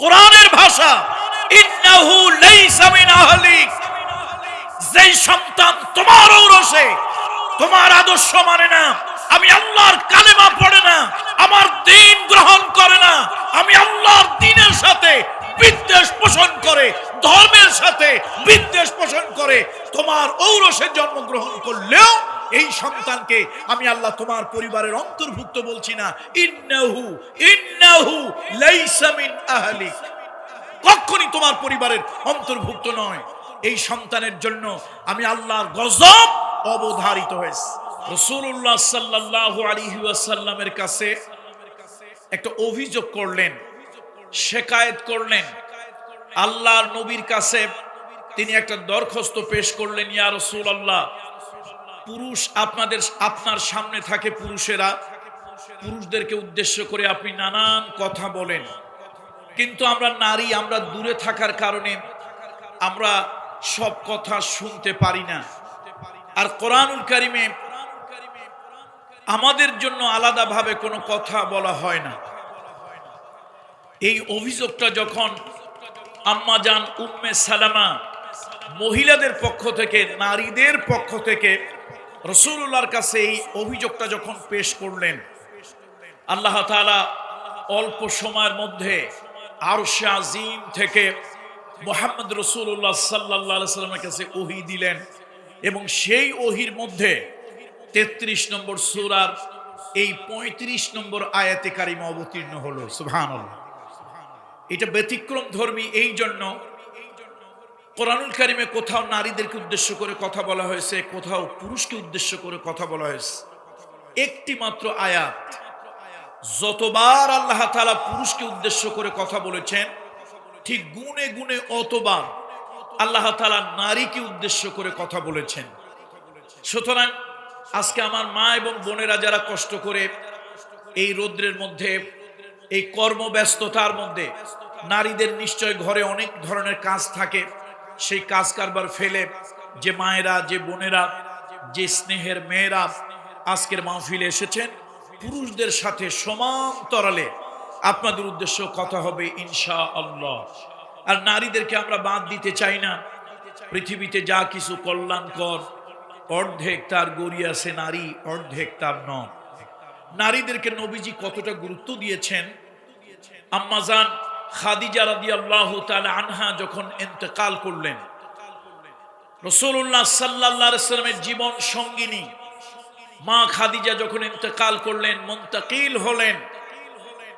কোরআনের ভাষা। ইন্নাহু লাইসা মিন আহলিক যেই সন্তান তোমার ঔরসে, তোমার আদর্শ মানে না। আমি আল্লাহর কালেমা পড়ে না, আমার দিন গ্রহণ করে না। আমি আল্লাহর দিনের সাথে বিদ্বেষ পোষণ করে, ধর্মের সাথে বিদ্বেষ পোষণ করে তোমার ঔরসে জন্মগ্রহণ করলেও এই সন্তানকে আমি আল্লাহ তোমার পরিবারের অন্তর্ভুক্ত বলছি না। ইন্নাহু ইন্নাহু লাইসা মিন আহলিক। কখনই তোমার পরিবারের অন্তর্ভুক্ত নয়। এই সন্তানের জন্য আমি আল্লাহর গজব অবধারিত হয়েছে। রসুল্লাহ সাল্লাহ আলিহাসাল্লামের কাছে একটা অভিযোগ করলেন, শেকায়েত করলেন। আল্লাহর নবীর কাছে তিনি একটা দরখাস্ত পেশ করলেন, ইয়া রসুল আল্লাহ পুরুষ আপনাদের, আপনার সামনে থাকে পুরুষেরা। পুরুষদেরকে উদ্দেশ্য করে আপনি নানান কথা বলেন। কিন্তু আমরা নারী, আমরা দূরে থাকার কারণে আমরা সব কথা শুনতে পারি না। আর কোরআনুল কারিমে আমাদের জন্য আলাদাভাবে কোনো কথা বলা হয় না। এই অভিযোগটা যখন আম্মা জান উম্মে সালামা মহিলাদের পক্ষ থেকে, নারীদের পক্ষ থেকে রসুল্লাহর কাছে এই অভিযোগটা যখন পেশ করলেন, আল্লাহ তাআলা অল্প সময়ের মধ্যে আরশে আজিম থেকে মোহাম্মদ রসুল্লাহ সাল্লাহ সাল্লামের কাছে ওহি দিলেন এবং সেই ওহির মধ্যে তেত্রিশ নম্বর সুরার এই ৩৫ নম্বর আয়াতে কারিমা অবতীর্ণ হলো। সুহান এটা ব্যতিক্রম ধর্মী এই জন্য কোরআনুল কারিমে কোথাও নারীদেরকে উদ্দেশ্য করে কথা বলা হয়েছে, কোথাও পুরুষকে উদ্দেশ্য করে কথা বলা হয়েছে। একটি মাত্র আয়াত। যতবার আল্লাহ তালা পুরুষকে উদ্দেশ্য করে কথা বলেছেন, ঠিক গুনে গুনে অতবার আল্লাহ তালা নারীকে উদ্দেশ্য করে কথা বলেছেন। সুতরাং আজকে আমার মা এবং বোনেরা যারা কষ্ট করে এই রৌদ্রের মধ্যে, এই কর্মব্যস্ততার মধ্যে, নারীদের নিশ্চয় ঘরে অনেক ধরনের কাজ থাকে। সেই কাজ কারবার ফেলে যে মায়েরা, যে বোনেরা, যে স্নেহের মেয়েরা আজকের মাহফিলে এসেছেন, পুরুষদের সাথে সমান্তরালে আপনাদের উদ্দেশ্য কথা হবে ইনশা আল্লাহ আর নারীদেরকে আমরা বাদ দিতে চাই না। পৃথিবীতে যা কিছু কল্যাণকর, অর্ধেক তার গড়ি আছে নারী, অর্ধেক তার নারীদেরকে নবীজি কতটা গুরুত্ব দিয়েছেন? আম্মাজান খাদিজা রাদি আল্লাহ আনহা যখন এতেকাল করলেন রসুল্লাহ সাল্লাহ সাল্লামের জীবন সঙ্গিনী মা খাদিজা যখন করলেন হলেন।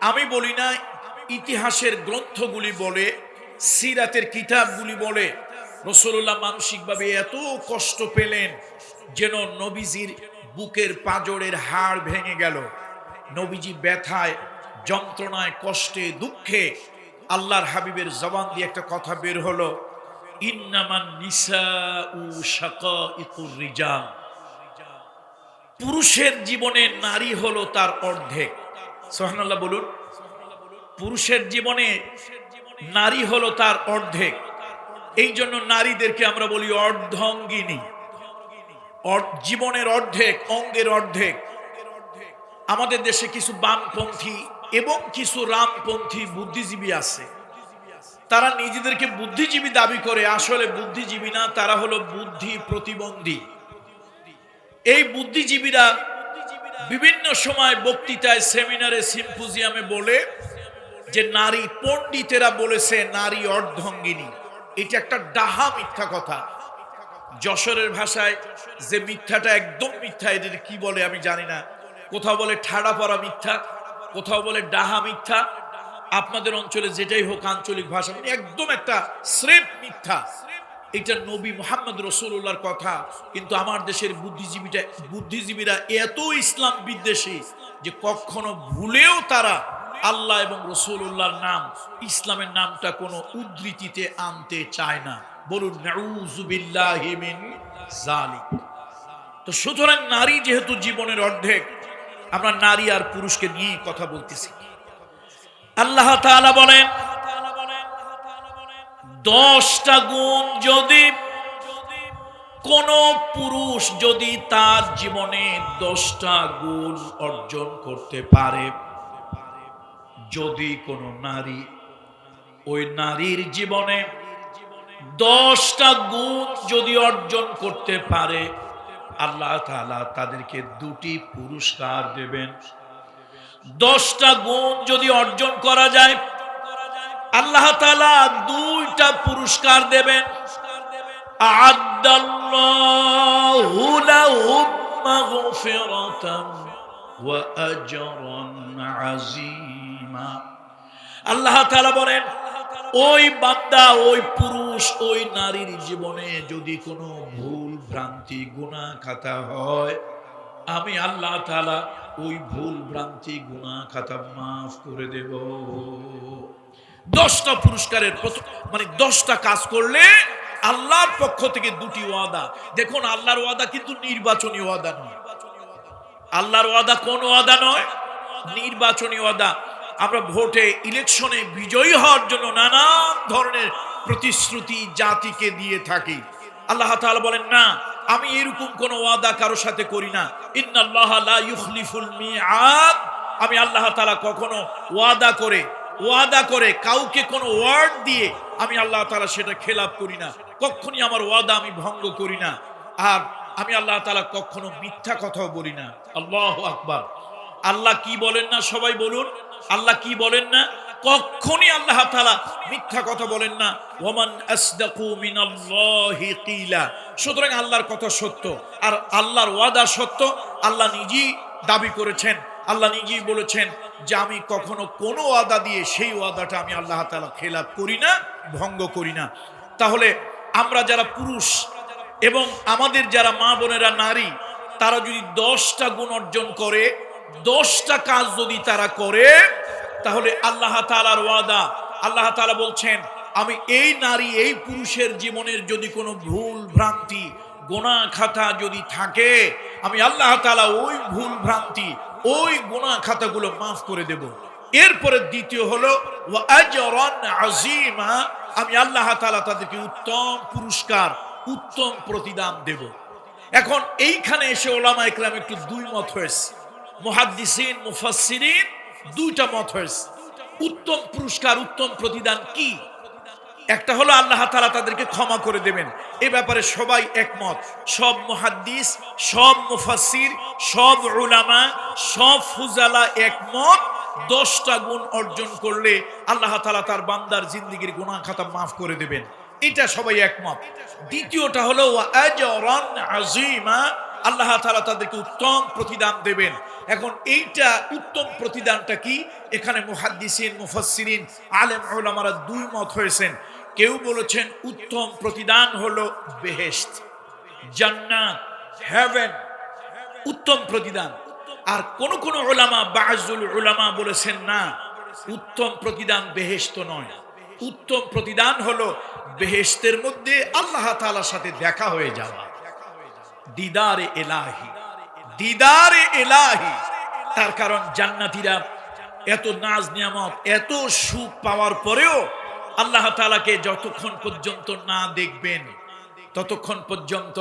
আমি বলি না, ইতিহাসের গ্রন্থগুলি বলে, সিরাতের কিতাবগুলি বলে রসুল্লাহ মানসিকভাবে এত কষ্ট পেলেন যেন নবীজির বুকের পাজরের হাড় ভেঙে গেল। নবীজি ব্যথায়, যন্ত্রণায়, কষ্টে, দুঃখে আল্লাহর হাবিবের জবান দিয়ে একটা কথা বের হলো। ইন্নামান নিসা উ পুরুষের জীবনে নারী হলো তার অর্ধেক। সোহানাল্লাহ বলুন। পুরুষের জীবনে নারী হলো তার অর্ধেক। এই জন্য নারীদেরকে আমরা বলি অর্ধঙ্গিনী। জীবনের অর্ধেক, অঙ্গের অর্ধেক। আমাদের দেশে কিছু বামপন্থী এবং কিছু রামপন্থী বুদ্ধিজীবী আছে। তারা নিজেদেরকে বুদ্ধিজীবী দাবি করে, আসলে বুদ্ধিজীবী না, তারা হলো বুদ্ধি প্রতিবন্ধী। এই বুদ্ধিজীবীরা বিভিন্ন সময় বক্তৃতায়, সেমিনারে, সিম্পোজিয়ামে বলে যে নারী পণ্ডিতেরা বলেছে, নারী অর্ধঙ্গিনী। এটা একটা ডাহা মিথ্যা কথা। যশোরের ভাষায় যে মিথ্যাটা একদম মিথ্যা, এদের কি বলে আমি জানি না। কোথাও বলে ঠাড়া পড়া মিথ্যা। কোথাও বলে ডাহা মিথ্যা। আপনাদের অঞ্চলে যেটাই হোক আঞ্চলিক ভাষা মানে একদম একটা স্রেফ মিথ্যা। এটা নবী মোহাম্মদ রসুল্লাহর কথা। কিন্তু আমার দেশের বুদ্ধিজীবীটা, বুদ্ধিজীবীরা এত ইসলাম বিদ্বেষী যে কখনো ভুলেও তারা আল্লাহ এবং রসুল্লাহর নাম, ইসলামের নামটা কোনো উদ্ধৃতিতে আনতে চায় না। বলুন তো সুতরাং নারী যেহেতু জীবনের অর্ধেক আমরা নারী আর পুরুষকে নিয়ে কথা বলতেছি। আল্লাহ তাআলা বলেন, দশটা গুণ যদি কোন পুরুষ যদি তার জীবনে দশটা গুণ অর্জন করতে পারে, যদি কোনো নারী ওই নারীর জীবনে দশটা গুণ যদি অর্জন করতে পারে আল্লাহ তালা তাদেরকে দুটি পুরস্কার দেবেন। দশটা গুণ যদি অর্জন করা যায়, আল্লাহ তাআলা দুইটা পুরস্কার দেবেন। আল্লাহ বলেন ওই বান্দা, ওই পুরুষ, ওই নারীর জীবনে যদি কোনো ভুল ভ্রান্তি গুনাহ খাতা হয়, আমি আল্লাহ তাআলা ওই ভুল ভ্রান্তি গুনাহ খাতা মাফ করে দেব। দশটা পুরস্কারের মানে দশটা কাজ করলে আল্লাহর পক্ষ থেকে দুটি ওয়াদা। দেখুন, আল্লাহর ওয়াদা কিন্তু নির্বাচনী ওয়াদা নয়। আল্লাহর ওয়াদা কোন ওয়াদা নয়? নির্বাচনী ওয়াদা। আমরা ভোটে ইলেকশনে বিজয়ী হওয়ার জন্য নানান ধরনের প্রতিশ্রুতি জাতিকে দিয়ে থাকি। আল্লাহ তাআলা বলেন, না, আমি এরকম কোন ওয়াদা কারও সাথে করি না। আমি আল্লাহ তাআলা কখনো ওয়াদা করে ওয়াদা করে কাউকে কোনো ওয়ার্ড দিয়ে আমি আল্লাহ তাআলা সেটা খেলাপ করি না। কখনই আমার ওয়াদা আমি ভঙ্গ করি না। আর আমি আল্লাহ তাআলা কখনো মিথ্যা কথাও বলি না। আল্লাহ আকবার। আল্লাহ কি বলেন না সবাই বলুন? আল্লাহ কি বলেন না? কখনই আল্লাহ তাআলা মিথ্যা কথা বলেন না। ওমান সুতরাং আল্লাহর কথা সত্য। আর আল্লাহর ওয়াদা সত্য। আল্লাহ নিজেই দাবি করেছেন। আল্লাহ নিজেই বলেছেন যে আমি কখনো কোনো ওয়াদা দিয়ে সেই ওয়াদাটা আমি আল্লাহ তালা খেলাপ করি না, ভঙ্গ করি না। তাহলে আমরা যারা পুরুষ এবং আমাদের যারা মা বোনেরা নারী, তারা যদি দশটা গুণ অর্জন করে দশটা কাজ যদি তারা করে, তাহলে আল্লাহ তালার ওয়াদা। আল্লাহ তালা বলছেন, আমি এই নারী, এই পুরুষের জীবনের যদি কোনো ভুল ভ্রান্তি, গোনা খাতা যদি থাকে, আমি আল্লাহ তালা ওই ভুল ভ্রান্তি, ওই গোনা খাতাগুলো মাফ করে দেব। এরপরে দ্বিতীয় হলো আজিমা আমি আল্লাহ তালা তাদেরকে উত্তম পুরস্কার, উত্তম প্রতিদান দেব। এখন এইখানে এসে ওলামা ইকরাম একটু দুই মত হয়েছে। মুহাদ্দিসিন, মুফাসসিরিন, দুইটা মত হয়েছে। উত্তম পুরস্কার, উত্তম প্রতিদান কি? একটা হলো আল্লাহ তাআলা তাদেরকে ক্ষমা করে দেবেন। এ ব্যাপারে সবাই একমত। সব মুহাদ্দিস, সব মুফাসসির, সব উলামা, সব ফুজালা একমত। দশটা গুণ অর্জন করলে আল্লাহ তাআলা তার বান্দার জিন্দিগির গুনাহ খাতা মাফ করে দেবেন। এটা সবাই একমত। দ্বিতীয়টা হলো আজিমা আল্লাহ তাআলা তাদেরকে উত্তম প্রতিদান দেবেন। এখন এইটা উত্তম প্রতিদানটা কি? এখানে মুহাদ্দিসিন, মুফাসসিরিন, আলেম উলামারা দুই মত হয়েছেন। কেউ বলেছেন উত্তম প্রতিদান হলো বেহেশত, জান্নাত, হেভেন, উত্তম প্রতিদান। আর কোন কোন ওলামা বাজুল ওলামা বলেছেন না, উত্তম প্রতিদান বেহেশত নয়। উত্তম প্রতিদান হলো বেহেশতের মধ্যে আল্লাহ তাআলার সাথে দেখা হয়ে যাওয়া। দিদারে এলাহি দিদারে এলাহি। তার কারণ জান্নাতীরা এত নাজ নিয়ামত, এত সুখ পাওয়ার পরেও আল্লাহ তাআলাকে যতক্ষণ পর্যন্ত না দেখবেন, ততক্ষণ পর্যন্ত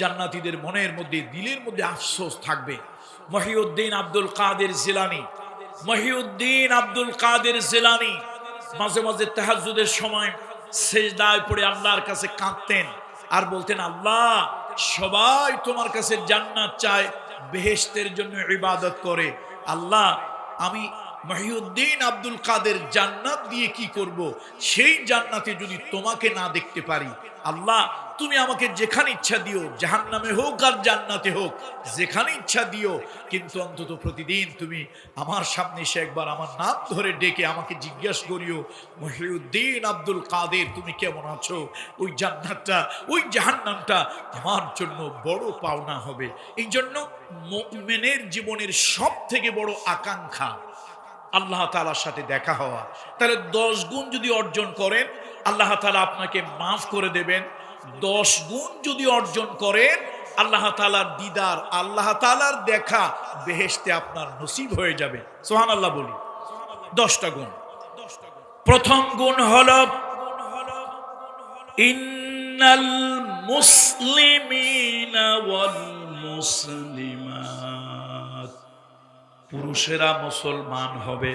জান্নাতীদের মনের মধ্যে, দিলের মধ্যে আফসোস থাকবে। মহিউদ্দিন আব্দুল কাদের জিলানি, মহিউদ্দিন আব্দুল কাদের জিলানি মাঝে মাঝে তাহাজুদের সময় সেজদায় পড়ে আল্লাহর কাছে কাঁদতেন আর বলতেন, আল্লাহ সবাই তোমার কাছে জান্নাত চায় বেহেস্তের জন্য ইবাদত করে। আল্লাহ আমি মহিউদ্দিন আব্দুল কাদের জান্নাত দিয়ে কি করব? সেই জান্নাতে যদি তোমাকে না দেখতে পারি, আল্লাহ, তুমি আমাকে যেখানে ইচ্ছা দিও, জাহান্নামে হোক আর জান্নাতে হোক, যেখানে ইচ্ছা দিও, কিন্তু অন্তত প্রতিদিন তুমি আমার সামনে এসে একবার আমার নাম ধরে ডেকে আমাকে জিজ্ঞাসা করিও, মহিউদ্দিন আব্দুল কাদের, তুমি কেমন আছো? ওই জান্নাতটা, ওই জাহান্নামটা আমার জন্য বড় পাওনা হবে। এই জন্য মেনের জীবনের সব থেকে বড় আকাঙ্ক্ষা আল্লাহ তালার সাথে দেখা হওয়া। তাহলে দশ গুণ যদি অর্জন করেন, আল্লাহ তালা আপনাকে মাফ করে দেবেন। দশ গুণ যদি অর্জন করেন, আল্লাহ তালার দিদার, আল্লাহ তালার দেখা বেহেশতে আপনার নসিব হয়ে যাবে। সোহান আল্লাহ বলি। দশটা গুণ। প্রথম গুণ হল, ইন্নাল মুসলিমিনা ওয়াল মুসলিমাত। পুরুষেরা মুসলমান হবে।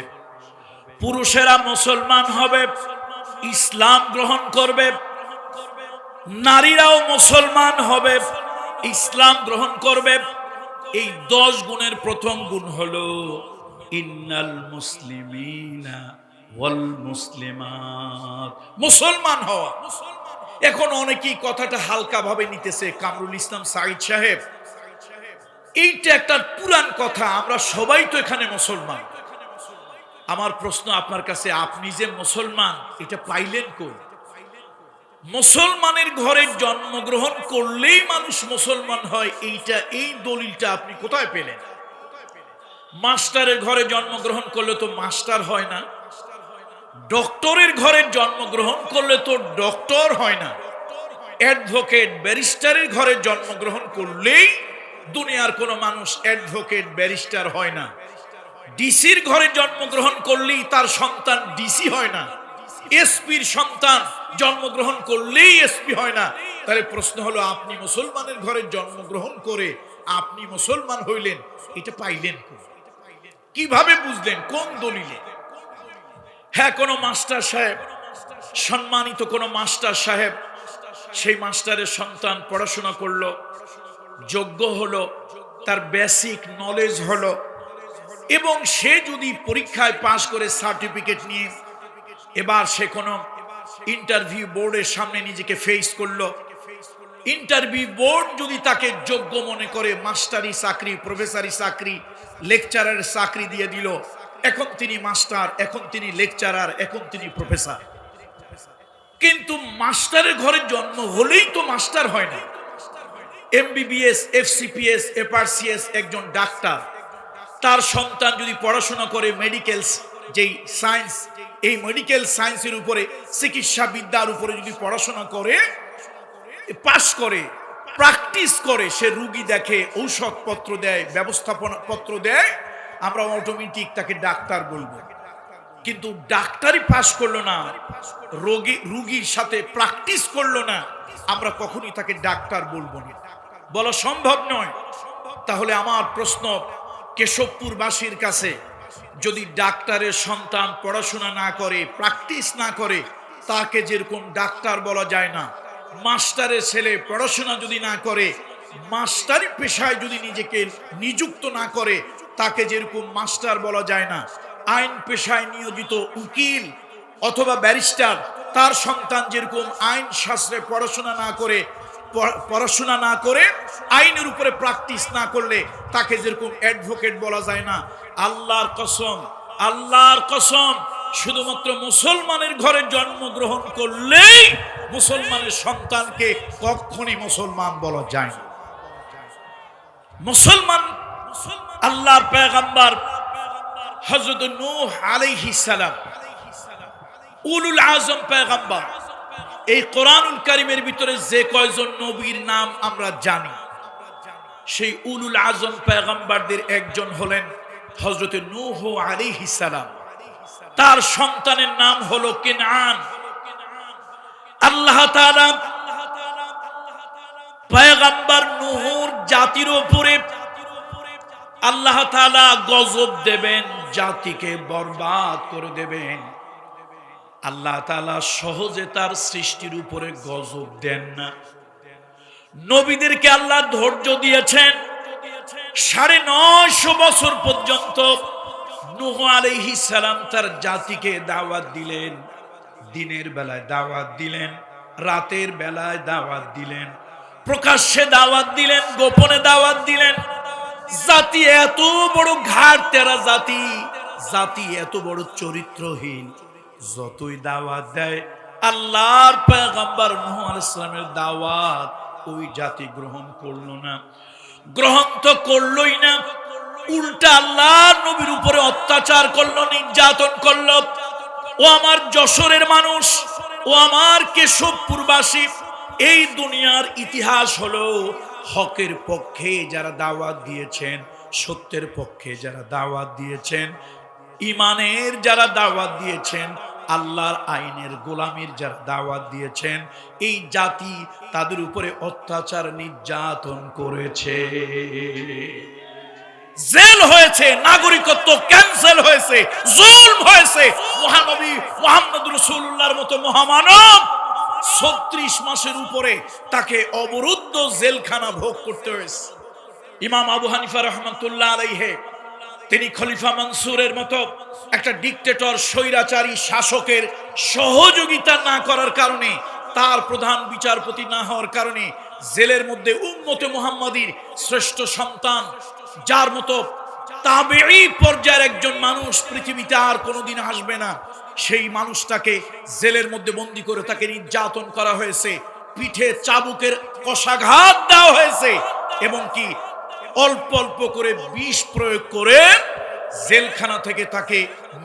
পুরুষেরা মুসলমান হবে, ইসলাম গ্রহণ করবে। নারীরাও মুসলমান হবে, ইসলাম গ্রহণ করবে। এই দশ গুণের প্রথম গুণ হলো, ইন্নাল মুসলিমিনা ওয়াল মুসলমান হওয়া। এখন অনেকেই কথাটা হালকা ভাবে নিতেছে, কামরুল ইসলাম সাইদ সাহেব। এইটা একটা পুরান কথা, আমরা সবাই তো এখানে মুসলমান। আমার প্রশ্ন আপনার কাছে, আপনি যে মুসলমান, এটা পাইলেন কই? মুসলমানের ঘরে জন্মগ্রহণ করলেই মানুষ মুসলমান হয়, এইটা, এই দলিলটা আপনি কোথায় পেলেন? মাস্টারের ঘরে জন্মগ্রহণ করলে তো মাস্টার হয় না। ডক্টরের ঘরে জন্মগ্রহণ করলে তো ডক্টর হয় না। অ্যাডভোকেট ব্যারিস্টারের ঘরে জন্মগ্রহণ করলেই দুনিয়ার কোনো মানুষ অ্যাডভোকেট, ব্যারিস্টার হয় না। ডিসির ঘরে জন্মগ্রহণ করলেই তার সন্তান ডিসি হয় না। এসপির সন্তান জন্মগ্রহণ করলেই এসপি হয় না। তাহলে প্রশ্ন হলো, আপনি মুসলমানের ঘরে জন্মগ্রহণ করে আপনি মুসলমান হইলেন, এটা পাইলেন কীভাবে বুঝলেন? কোন দলিলে? হ্যাঁ কোনো মাস্টার সাহেব, সম্মানিত কোনো মাস্টার সাহেব, সেই মাস্টারের সন্তান পড়াশোনা করল। যোগ্য হলো, তার বেসিক নলেজ হলো, এবং সে যদি পরীক্ষায় পাশ করে সার্টিফিকেট নিয়ে, এবার সে কোনো ইন্টারভিউ বোর্ডের সামনে নিজেকে ফেস করল। ইন্টারভিউ বোর্ড যদি তাকে যোগ্য মনে করে মাস্টারি চাকরি প্রফেসরি চাকরি লেকচারের চাকরি দিয়ে দিল, এখন তিনি মাস্টার এখন তিনি লেকচারার এখন তিনি প্রফেসর কিন্তু মাস্টারের ঘরে জন্ম হলেই তো মাস্টার হয় না। এমবিবিএস এফসিপিএস এফআরসিএস একজন ডাক্তার। তার সন্তান যদি পড়াশোনা করে মেডিকেল যেই সায়েন্স, এই মেডিকেল সায়েন্সের উপরে, চিকিৎসা বিদ্যার উপরে যদি পড়াশোনা করে পাশ করে, প্র্যাকটিস করে, সে রুগী দেখে, ঔষধপত্র দেয়, ব্যবস্থাপনা পত্র দেয়, আমরা অটোমেটিক তাকে ডাক্তার বলব। কিন্তু ডাক্তারই পাশ করল না, রোগী, রুগীর সাথে প্র্যাকটিস করল না, আমরা কখনই তাকে ডাক্তার বলব না। বলা, সম্ভব নয়। তাহলে আমার প্রশ্ন, কেশবপুরবাসীর কাছে যদি ডাক্তারের সন্তান পড়াশোনা না করে, প্র্যাকটিস না করে, তাকে যেরকম ডাক্তার বলা যায় না, মাস্টারের ছেলে পড়াশোনা যদি না করে, মাস্টারি পেশায় যদি নিজেকে নিযুক্ত না করে, তাকে যেরকম মাস্টার বলা যায় না, আইন পেশায় নিয়োজিত উকিল অথবা ব্যারিস্টার, তার সন্তান যেরকম আইন শাস্ত্রে পড়াশোনা না করে পড়াশোনা না করে আইনের উপরে প্র্যাকটিস না করলে তাকে যেরকম অ্যাডভোকেট বলা যায় না। আল্লাহর কসম আল্লাহর কসম, শুধুমাত্র মুসলমানের ঘরে জন্মগ্রহণ করলেই মুসলমানের সন্তানকে কখনই মুসলমান বলা যায় না। মুসলমান, আল্লাহর পেগাম্বার হজরত নূহ আলাইহিস সালাম, উলুল আজম পেগাম্বার এই কোরআনুল কারিমের ভিতরে যে কয়জন নবীর নাম আমরা জানি, সেই উলুল আজম পেগাম্বারদের একজন হলেন হজরত নূহ আলাইহিস সালাম। তার সন্তানের নাম হলো কেনান। আল্লাহ পয়গম্বর নূহর জাতির উপরে আল্লাহ তাআলা গজব দেবেন, জাতিকে বরবাদ করে দেবেন। আল্লাহ তাআলা সহজে তার সৃষ্টির উপরে গজব দেন না। নবীদেরকে আল্লাহ ধৈর্য দিয়েছেন। সাড়ে নয়শো বছর পর্যন্ত নুহ আলাইহিস সালাম তার জাতিকে দাওয়াত দিলেন। দিনের বেলায় দাওয়াত দিলেন, রাতের বেলায় দাওয়াত দিলেন, প্রকাশ্যে দাওয়াত দিলেন, গোপনে দাওয়াত দিলেন। জাতি এত বড় ঘাট, তেরা জাতি জাতি এত বড় চরিত্রহীন। যতই দাওয়াত দেয়, আল্লাহর পয়গম্বর নূহ আলাইহিস সালামের দাওয়াত ওই জাতি গ্রহণ করল না। গ্রহণ তো করলোই না, উল্টা আল্লাহ নবীর উপরে অত্যাচার করল, নির্যাতন করল। ও আমার যশোরের মানুষ, ও আমার কেশবপুরবাসী, এই দুনিয়ার ইতিহাস হলো হকের পক্ষে যারা দাওয়াত দিয়েছেন, সত্যের পক্ষে যারা দাওয়াত দিয়েছেন, ইমানের যারা দাওয়াত দিয়েছেন আল্লাহর আইনের গোলামির যারা দাওয়াত দিয়েছেন, এই জাতি তাদের উপরে অত্যাচার নির্যাতন করেছে। জেল হয়েছে, নাগরিকত্ব ক্যান্সেল হয়েছে, জুলম হয়েছে। মহানবী মোহাম্মদ রসুল্লাহর মতো মহামানব ছত্রিশ মাসের উপরে তাকে অবরুদ্ধ জেলখানা ভোগ করতে হয়েছে। ইমাম আবু হানিফা রহমতুল্লাহ আলাইহে তিনি খলিফা মনসুরের মতো একটা ডিকটেটর স্বৈরাচারী, শাসকের সহযোগিতা না করার কারণে, তার প্রধান বিচারপতি না হওয়ার কারণে জেলের মধ্যে উম্মতে মুহাম্মাদির শ্রেষ্ঠ সন্তান, যার মতো তাবেই পর্যায়ের একজন মানুষ পৃথিবীতে আর কোনোদিন আসবে না। সেই মানুষটাকে জেলের মধ্যে বন্দি করে তাকে নির্যাতন করা হয়েছে, পিঠে চাবুকের কষাঘাত দেওয়া হয়েছে, এবং কি অল্প অল্প করে বিষ প্রয়োগ করে জেলখানা থেকে তাকে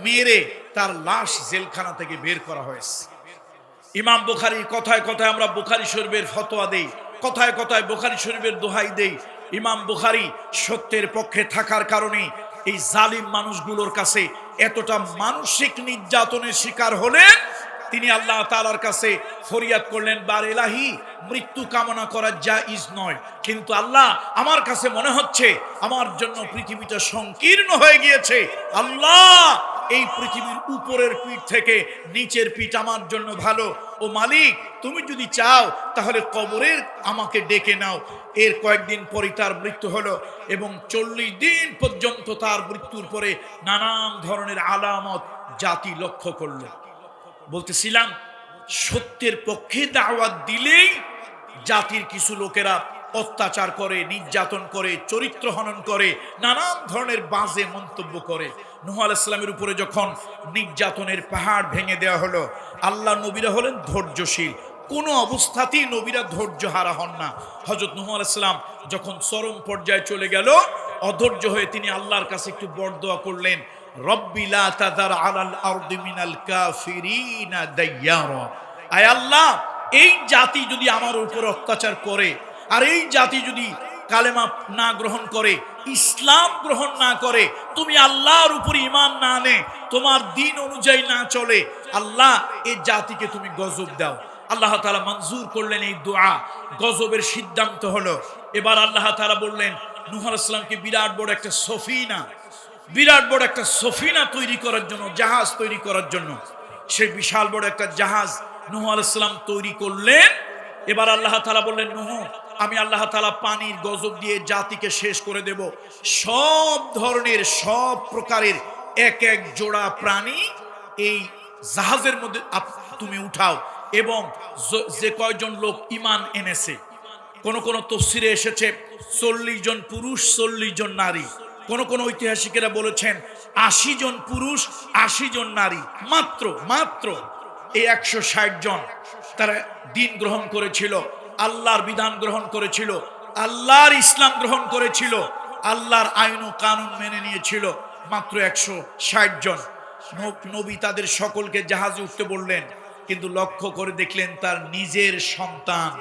মেরে তার লাশ জেলখানা থেকে বের করা হয়েছে। ইমাম বুখারীর কথায় কথায় আমরা বুখারী শরীফের ফতোয়া দেই, কথায় কথায় বুখারী শরীফের দোহাই দেই। ইমাম বুখারী সত্যের পক্ষে থাকার কারণে এই জালিম মানুষগুলোর কাছে এতটা মানসিক নির্যাতনের শিকার হলেন তিনি আল্লাহ তালার কাছে ফরিয়াদ করলেন, বার এলাহি, মৃত্যু কামনা করা ইজ নয়। কিন্তু আল্লাহ আমার কাছে মনে হচ্ছে আমার জন্য পৃথিবীটা সংকীর্ণ হয়ে গিয়েছে। আল্লাহ, এই পৃথিবীর উপরের পিঠ থেকে নিচের পিঠ আমার জন্য ভালো। ও মালিক, তুমি যদি চাও, তাহলে কবরের আমাকে ডেকে নাও। এর কয়েকদিন পরে তার মৃত্যু হলো এবং চল্লিশ দিন পর্যন্ত তার মৃত্যুর পরে নানান ধরনের আলামত জাতি লক্ষ্য করল। বলতেছিলাম, সত্যের পক্ষে দাওয়াত দিলেই জাতির কিছু লোকেরা অত্যাচার করে, নির্যাতন করে, চরিত্র হনন করে, নানান ধরনের বাজে মন্তব্য করে। নুহ আলাইসলামের উপরে যখন নির্যাতনের পাহাড় ভেঙে দেওয়া হলো, আল্লাহ নবীরা হলেন ধৈর্যশীল। কোনো অবস্থাতেই নবীরা ধৈর্য হারা হন না। হজরত নুহ আলাইসলাম যখন চরম পর্যায়ে চলে গেল, অধৈর্য হয়ে তিনি আল্লাহর কাছে একটু বরদোয়া করলেন। আলাল আরদি মিনাল কাফিরিনা দাইয়ারা। আয় আল্লাহ, এই জাতি যদি আমার উপর অত্যাচার করে, আর এই জাতি যদি কালেমা না গ্রহণ করে, ইসলাম গ্রহণ না করে, তুমি আল্লাহর উপর ইমান না নে তোমার দিন অনুযায়ী না চলে, আল্লাহ, এই জাতিকে তুমি গজব দাও। আল্লাহ তাআলা মঞ্জুর করলেন এই দোয়া। গজবের সিদ্ধান্ত হলো। এবার আল্লাহ তাআলা বললেন, নূহ আলাইহিস সালামকে বিরাট বড় একটা সফিনা। বিরাট বড় একটা সফিনা তৈরি করার জন্য, জাহাজ তৈরি করার জন্য। সেই বিশাল বড় একটা জাহাজ নুহ আলাইসালাম তৈরি করলেন। এবার আল্লাহ তালা বললেন, নুহ, আমি আল্লাহ তালা পানির গজব দিয়ে জাতিকে শেষ করে দেব। সব ধরনের, সব প্রকারের এক এক জোড়া প্রাণী এই জাহাজের মধ্যে তুমি উঠাও। এবং যে কয়জন লোক ইমান এনেছে, কোন কোন তফসিরে এসেছে, চল্লিশ জন পুরুষ, চল্লিশ জন নারী। কোন কোন ঐতিহাসিকেরা বলেছেন আশি জন পুরুষ, আশি জন নারী, মাত্র মাত্র এই একশো ষাট জন তারা দিন গ্রহণ করেছিল, আল্লাহর বিধান গ্রহণ করেছিল, আল্লাহর ইসলাম গ্রহণ করেছিল, আল্লাহর আইন ও কানুন মেনে নিয়েছিল মাত্র একশো ষাট জন। নবী তাদের সকলকে জাহাজে উঠতে বললেন, কিন্তু লক্ষ্য করে দেখলেন তার নিজের সন্তান।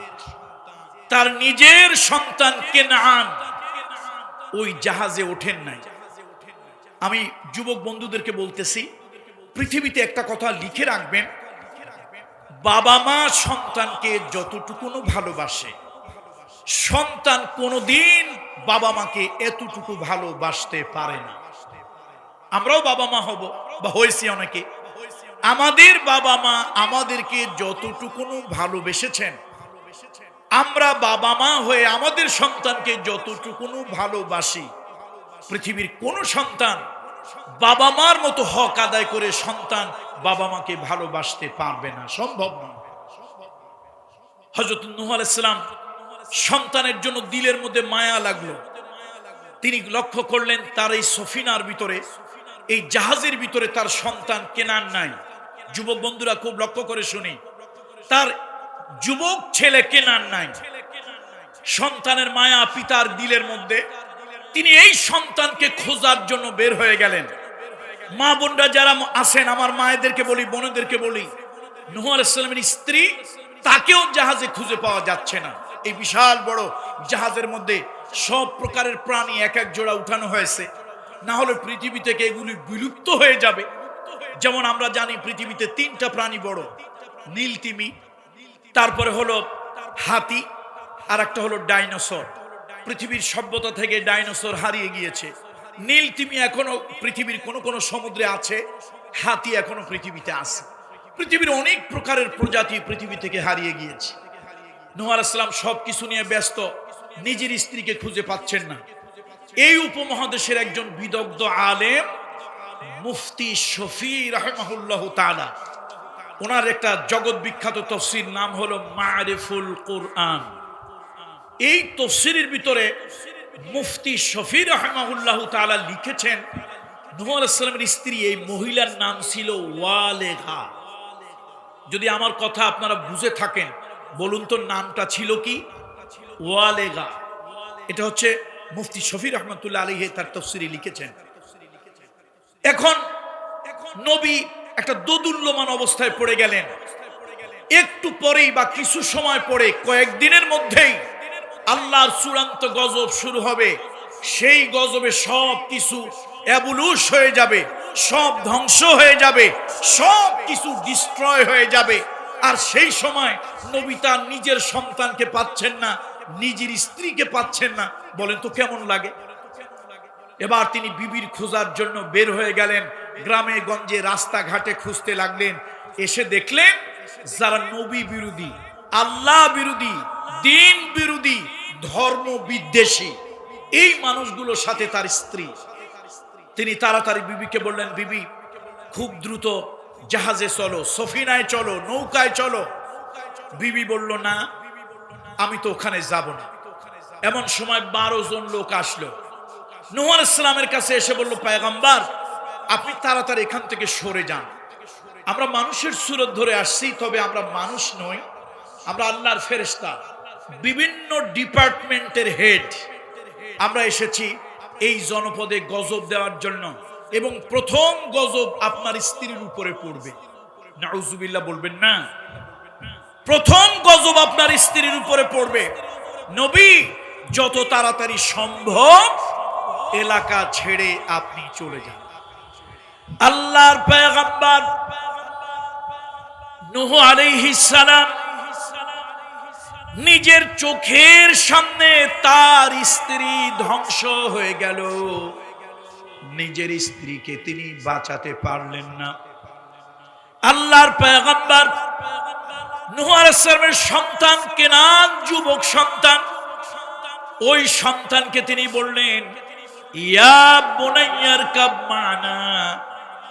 তার নিজের সন্তান কেনান। ওই জাহাজে ওঠেন নাই। আমি যুবক বন্ধুদেরকে বলতেছি, পৃথিবীতে একটা কথা লিখে রাখবেন, বাবা মা সন্তানকে যতটুকুনো ভালোবাসে, সন্তান কোনোদিন বাবা মাকে এতটুকু ভালোবাসতে পারে না। আমরাও বাবা মা হব, বা হয়েছি অনেকে। আমাদের বাবা মা আমাদেরকে যতটুকুনো ভালোবেসেছেন আমরা বাবা মা হয়ে আমাদের সন্তানকে যতটুকুনো ভালোবাসি, পৃথিবীর কোন সন্তান বাবা মার মতো হক আদায় করে সন্তান বাবা মাকে ভালোবাসতে পারবে না, সম্ভব নয় হজরত নুহ আলাইসালাম সন্তানের জন্য দিলের মধ্যে মায়া লাগল। তিনি লক্ষ্য করলেন তার এই সফিনার ভিতরে, এই জাহাজের ভিতরে তার সন্তান কেনার নাই। যুবক বন্ধুরা খুব লক্ষ্য করে শুনি। তার যুবক ছেলে কেনার নাই। সন্তানের মায়া পিতার দিলের মধ্যে তিনি এই সন্তানকে খোঁজার জন্য বের হয়ে গেলেন। মা বোনরা যারা আসেন আমার মায়েদেরকে বলি, বোনেদেরকে বলি, নুহ আলাইসালামের স্ত্রী তাকেও জাহাজে খুঁজে পাওয়া যাচ্ছে না। এই বিশাল বড় জাহাজের মধ্যে সব প্রকারের প্রাণী এক এক জোড়া উঠানো হয়েছে। না হলে পৃথিবী থেকে এগুলি বিলুপ্ত হয়ে যাবে। যেমন আমরা জানি পৃথিবীতে তিনটা প্রাণী বড়, নীল তিমি তারপরে হলো হাতি আর একটা হলো ডাইনোসর। পৃথিবীর সভ্যতা থেকে ডাইনোসর হারিয়ে গিয়েছে। নীল তিমি এখনও পৃথিবীর কোন কোন সমুদ্রে আছে, হাতি এখনও পৃথিবীতে আছে। পৃথিবীর অনেক প্রকারের প্রজাতি পৃথিবী থেকে হারিয়ে গিয়েছে। নোয়ার ইসলাম সব কিছু নিয়ে ব্যস্ত, নিজের স্ত্রীকে খুঁজে পাচ্ছেন না। এই উপমহাদেশের একজন বিদগ্ধ আলেম, মুফতি শফি রাহমাহুল্লাহ তাআলা ওনার একটা জগৎ বিখ্যাত তফসির নাম হলো মারিফুল কোরআন। এই তফসিরের ভিতরে মুফতি শফি রহমাহুল্লাহ তালা লিখেছেন আলাইহিসসালামের স্ত্রী এই মহিলার নাম ছিল ওয়ালেগা যদি আমার কথা আপনারা বুঝে থাকেন, বলুন তো নামটা ছিল কি? ওয়ালেগা এটা হচ্ছে মুফতি শফি রহমতুল্লাহ আলী তার তফসিরে লিখেছেন। এখন নবী একটা দোদুল্যমান অবস্থায় পড়ে গেলেন। একটু পরেই বা কিছু সময় পরে, কয়েকদিনের মধ্যেই আল্লাহর চূড়ান্ত গজব শুরু হবে। সেই গজবে সব কিছু অ্যাবুলুস হয়ে যাবে, সব ধ্বংস হয়ে যাবে, সব কিছু ডিস্ট্রয় হয়ে যাবে। আর সেই সময় নবী তার নিজের সন্তানকে পাচ্ছেন না, নিজের স্ত্রীকে পাচ্ছেন না। বলেন তো কেমন লাগে? এবার তিনি বিবির খোঁজার জন্য বের হয়ে গেলেন। গ্রামে গঞ্জে রাস্তাঘাটে খুঁজতে লাগলেন। এসে দেখলেন যারা নবী বিরোধী, আল্লাহ বিরোধী, দিন বিরোধী, ধর্ম বিদ্বেষী, এই মানুষগুলোর সাথে তার স্ত্রী। তিনি তাড়াতাড়ি বিবিকে বললেন, বিবি, খুব দ্রুত জাহাজে চলো, সফিনায় চলো, নৌকায় চলো। বিবি বলল, না, আমি তো ওখানে যাব না। এমন সময় বারো জন লোক আসলো। নোয়ার ইসলামের কাছে এসে বলল, পায়গাম্বার আপনি তাড়াতাড়ি এখান থেকে সরে যান। আমরা মানুষের সুরত ধরে আসছি, তবে আমরা মানুষ নই। আমরা আল্লাহর ফেরেস্তা বিভিন্ন ডিপার্টমেন্টের হেড। আমরা এসেছি এই জনপদে গজব দেওয়ার জন্য এবং প্রথম গজব আপনার স্ত্রীর উপরে পড়বে। নাউজুবিল্লাহ বলবেন না। প্রথম গজব আপনার স্ত্রীর উপরে পড়বে। নবী, যত তাড়াতাড়ি সম্ভব এলাকা ছেড়ে আপনি চলে যান। আল্লাহর পয়গম্বর নূহ সালাম নিজের চোখের সামনে তার স্ত্রী ধ্বংস হয়ে গেল। নিজের স্ত্রীকে তিনি বাঁচাতে পারলেন না। আল্লাহর পয়গম্বর নূহ সন্তান, কেনান যুবক সন্তান, ওই সন্তানকে তিনি বললেন, ইয়া বোনাইয়ার কাব মানা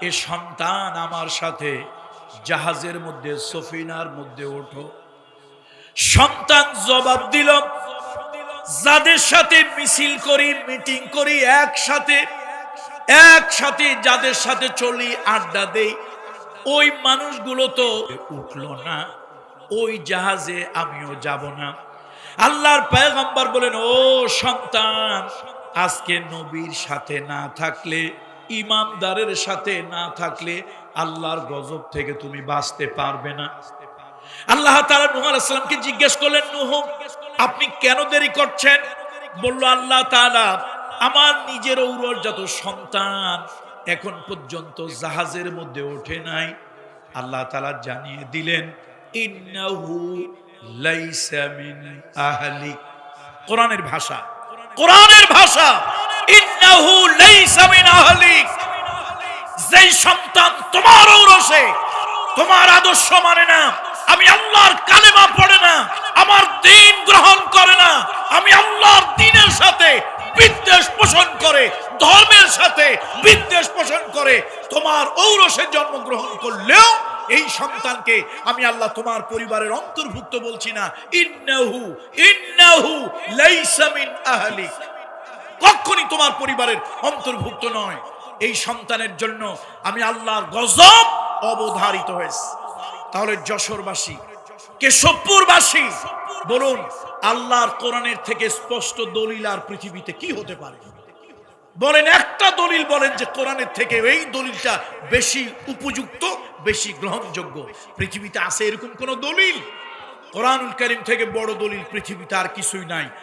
এ সন্তান আমার সাথে জাহাজের মধ্যে, সফিনার মধ্যে ওঠো। সন্তান জবাব দিল, যাদের সাথে মিছিল করি, মিটিং করি, একসাথে একসাথে যাদের সাথে চলি, আড্ডা দেই, ওই মানুষগুলো তো উঠল না, ওই জাহাজে আমিও যাব না। আল্লাহর পয়গম্বর বলেন, ও সন্তান, আজকে নবীর সাথে না থাকলে ইমানদারের সাথে না থাকলে আল্লাহর গজব থেকে তুমি বাঁচতে পারবে না। আল্লাহ তাআলা নূহ আলাইহিস সালামকে জিজ্ঞেস করলেন, নূহ, আপনি কেন দেরি করছেন? বলল, আল্লাহ তাআলা আমার নিজের ঔরজাত সন্তান এখন পর্যন্ত জাহাজের মধ্যে ওঠে নাই। আল্লাহ তালা জানিয়ে দিলেন কোরআনের ভাষা কোরআনের ভাষা। ইন্নাহু লাইসা মিন আহলিক যেই সন্তান তোমার ঔরসে, তোমার আদর্শ মানে না। আমি আল্লাহর কালেমা পড়ে না, আমার দিন গ্রহণ করে না। আমি আল্লাহর দিনের সাথে বিদ্বেষ পোষণ করে, ধর্মের সাথে বিদ্বেষ পোষণ করে তোমার ঔরসে জন্মগ্রহণ করলেও এই সন্তানকে আমি আল্লাহ তোমার পরিবারের অন্তর্ভুক্ত বলছি না। ইন্নাহু ইন্নাহু লাইসা মিন আহলিক কখনই তোমার পরিবারের অন্তর্ভুক্ত নয়। এই সন্তানের জন্য আমি আল্লাহর গজব অবধারিত হয়েছে। তাহলে যশোরবাসী, কেশবপুরবাসী, বলুন, আল্লাহর কোরআনের থেকে স্পষ্ট দলিল আর পৃথিবীতে কি হতে পারে? বলেন, একটা দলিল বলেন যে কোরআনের থেকে এই দলিলটা বেশি উপযুক্ত, বেশি গ্রহণযোগ্য। পৃথিবীতে আছে এরকম কোন দলিল? কোরআনুল করিম থেকে বড় দলিল পৃথিবীতে আর কিছুই নাই।